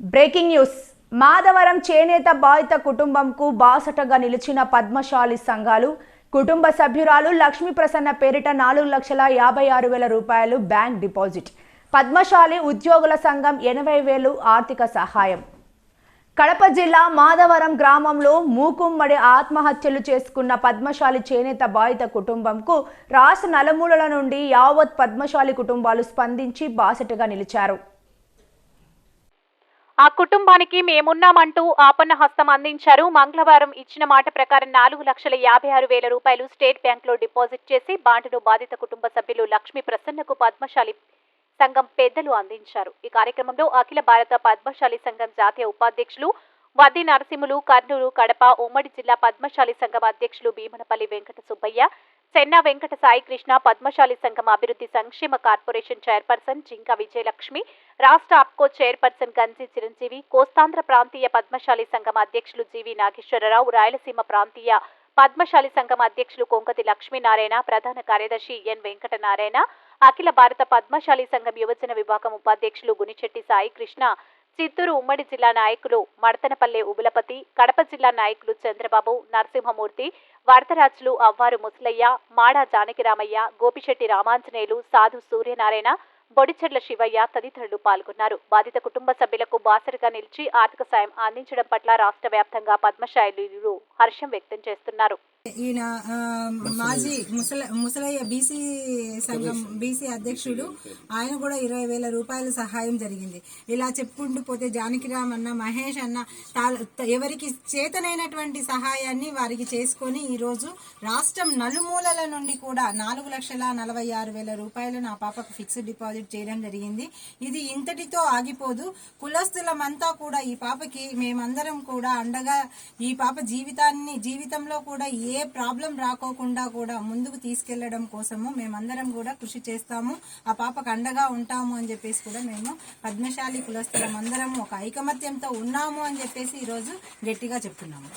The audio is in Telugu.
Breaking news. మాధవరం చేనేత బాధిత కుటుంబంకు బాసటగా నిలిచిన పద్మశాలి సంఘాలు కుటుంబ సభ్యురాలు లక్ష్మీ ప్రసన్న పేరిట నాలుగు లక్షల యాభై ఆరు వేల రూపాయలు బ్యాంక్ డిపాజిట్. పద్మశాలి ఉద్యోగుల సంఘం ఎనభై వేలు ఆర్థిక సహాయం. కడప జిల్లా మాధవరం గ్రామంలో మూకుమ్మడి ఆత్మహత్యలు చేసుకున్న పద్మశాలి చేనేత బాధిత కుటుంబంకు రాష్ట్ర నలుమూలల నుండి యావత్ పద్మశాలి కుటుంబాలు స్పందించి బాసటగా నిలిచారు. ఆ కుటుంబానికి మేమున్నామంటూ ఆపన్న హస్తం అందించారు. మంగళవారం ఇచ్చిన మాట ప్రకారం నాలుగు లక్షల యాభై ఆరు వేల రూపాయలు స్టేట్ బ్యాంక్లో డిపాజిట్ చేసి బాండును బాధిత కుటుంబ సభ్యులు లక్ష్మీ ప్రసన్నకు పద్మశాలి సంఘం పెద్దలు అందించారు. ఈ కార్యక్రమంలో అఖిల భారత పద్మశాలి సంఘం జాతీయ ఉపాధ్యక్షులు వద్ది నరసింహులు కర్నూలు కడప ఉమ్మడి జిల్లా పద్మశాలి సంఘం అధ్యక్షులు భీమనపల్లి వెంకట సుబ్బయ్య చెన్నా వెంకట సాయి కృష్ణ పద్మశాలి సంఘం అభివృద్ధి సంక్షేమ కార్పొరేషన్ చైర్పర్సన్ జింక విజయలక్ష్మి రాష్ట్ర అప్కో చైర్పర్సన్ గంజి చిరంజీవి కోస్తాంధ్ర ప్రాంతీయ పద్మశాలి సంఘం అధ్యక్షులు జీవి నాగేశ్వరరావు రాయలసీమ ప్రాంతీయ పద్మశాలి సంఘం అధ్యక్షులు కొంకతి లక్ష్మీనారాయణ ప్రధాన కార్యదర్శి ఎన్ వెంకటనారాయణ అఖిల భారత పద్మశాలి సంఘం యువజన విభాగం ఉపాధ్యక్షులు గునిచెట్టి సాయి కృష్ణ చిత్తూరు ఉమ్మడి జిల్లా నాయకులు మడతనపల్లె ఉబులపతి కడప జిల్లా నాయకులు చంద్రబాబు నరసింహమూర్తి వరదరాజులు అవ్వారు ముసలయ్య మాడా జానకిరామయ్య గోపిశెట్టి రామాంజనేయులు సాధు సూర్యనారాయణ బొడిచెర్ల శివయ్య తదితరులు పాల్గొన్నారు. బాధిత కుటుంబ సభ్యులకు బాసరిగా నిలిచి ఆర్థిక సాయం అందించడం పట్ల రాష్ట్ర వ్యాప్తంగా హర్షం వ్యక్తం చేస్తున్నారు. ఈయన మాజీ ముసల ముసలయ్య బీసీ సంఘం బీసీ అధ్యక్షుడు ఆయన కూడా ఇరవై వేల రూపాయల సహాయం జరిగింది. ఇలా చెప్పుకుంటూ పోతే జానకిరామ్ అన్న మహేష్ అన్న ఎవరికి చేతనైనటువంటి సహాయాన్ని వారికి చేసుకొని ఈ రోజు రాష్ట్రం నలుమూలల నుండి కూడా నాలుగు లక్షల నలభై ఆరు వేల రూపాయలు నా పాపకు ఫిక్స్డ్ డిపాజిట్ చేయడం జరిగింది. ఇది ఇంతటితో ఆగిపోదు. కులస్తులమంతా కూడా ఈ పాపకి మేమందరం కూడా అండగా ఈ పాప జీవితాన్ని జీవితంలో కూడా ఏ ఏ ప్రాబ్లం రాకోకుండా కూడా ముందుకు తీసుకెళ్ళడం కోసము మేమందరం కూడా కృషి చేస్తాము. ఆ పాపకు అండగా ఉంటాము అని చెప్పేసి కూడా మేము పద్మశాలి కులస్థలం అందరం ఒక ఐకమత్యంతో ఉన్నాము అని చెప్పేసి ఈరోజు గట్టిగా చెప్తున్నాము.